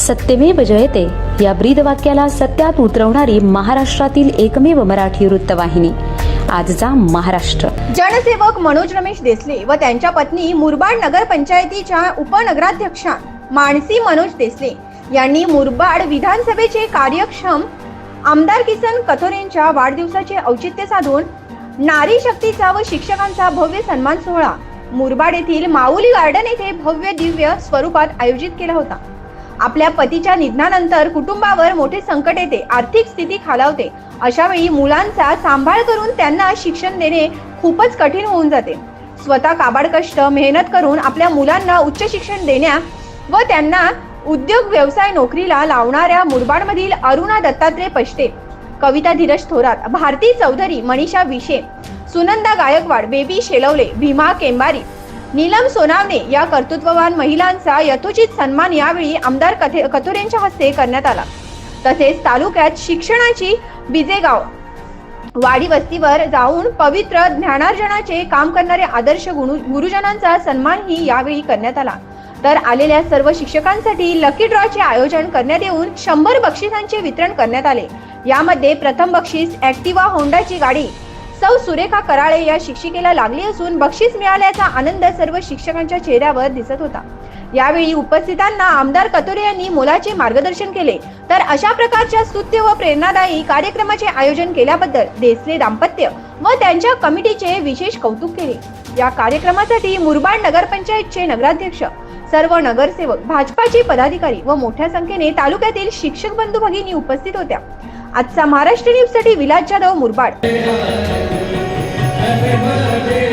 सत्यमेव जयते. या ब्रीद वाक्याला सत्यात उतरवणारी महाराष्ट्रातील एकमेव मराठी वृत्तवाहिनी. आजचा महाराष्ट्र. जनसेवक मनोज रमेश देसले व त्यांच्या पत्नी मुरबाड नगर पंचायतीच्या उपनगराध्यक्षा मानसी मनोज देसले यांनी मुरबाड विधानसभेचे कार्यक्षम आमदार किसन कथोरेंच्या वाढदिवसाचे औचित्य साधून नारी शक्तीचा व शिक्षकांचा भव्य सन्मान सोहळा मुरबाड येथील माऊली गार्डन येथे भव्य दिव्य स्वरूपात आयोजित केला होता. आपल्या पतीच्या निधनानंतर कुटुंबावर मोठे संकट येते आर्थिक स्थिती खालावते. अशा वेळी मुलांचा सांभाळ करून त्यांना शिक्षण देणे खूपच कठीण होऊन जाते. स्वतः काबाड कष्ट मेहनत करून आपल्या मुलांना उच्च शिक्षण देण्या व त्यांना उद्योग व्यवसाय नोकरीला लावणाऱ्या मुरबाडमधील अरुणा दत्तात्रय पष्टे कविता धीरज थोरात भारती चौधरी मनीषा विशे सुनंदा गायकवाड बेबी शेलवले भीमा केंबारी नीलम सोनावणे या कर्तृत्ववान महिलांचा यथोचित सन्मान यावेळी आमदार कथे कथोरेंच्या हस्ते करण्यात आला. तसेच तालुक्यात शिक्षणाची बिजेगाव वाडी वस्तीवर जाऊन पवित्र ज्ञानार्जनाचे काम करणारे आदर्श गुरु गुरुजनांचा सन्मानही यावेळी करण्यात आला. तर आलेल्या सर्व शिक्षकांसाठी लकी ड्रॉचे आयोजन करण्यात येऊन शंभर बक्षिसांचे वितरण करण्यात आले. यामध्ये प्रथम बक्षीस ऍक्टिवा होंडाची गाडी सौ सुरेखा कराळे या शिक्षिकेला लागली असून बक्षीस मिळाल्याचा आनंद सर्व शिक्षकांच्या चेहऱ्यावर दिसत होता. यावेळी उपस्थितांना आमदार कतोरे यांनी मोलाचे मार्गदर्शन केले. तर अशा प्रकारच्या स्तुत्य व प्रेरणादायी कार्यक्रमाचे आयोजन केल्याबद्दल देसले दाम्पत्य व त्यांच्या कमिटीचे विशेष कौतुक केले. या कार्यक्रमासाठी मुरबाड नगरपंचायतचे नगराध्यक्ष सर्व नगरसेवक भाजपाचे पदाधिकारी व मोठ्या संख्येने तालुक्यातील शिक्षक बंधू भगिनी उपस्थित होत्या. आजचा महाराष्ट्र न्यूजसाठी विलास जाधव मुरबाड. Happy birthday.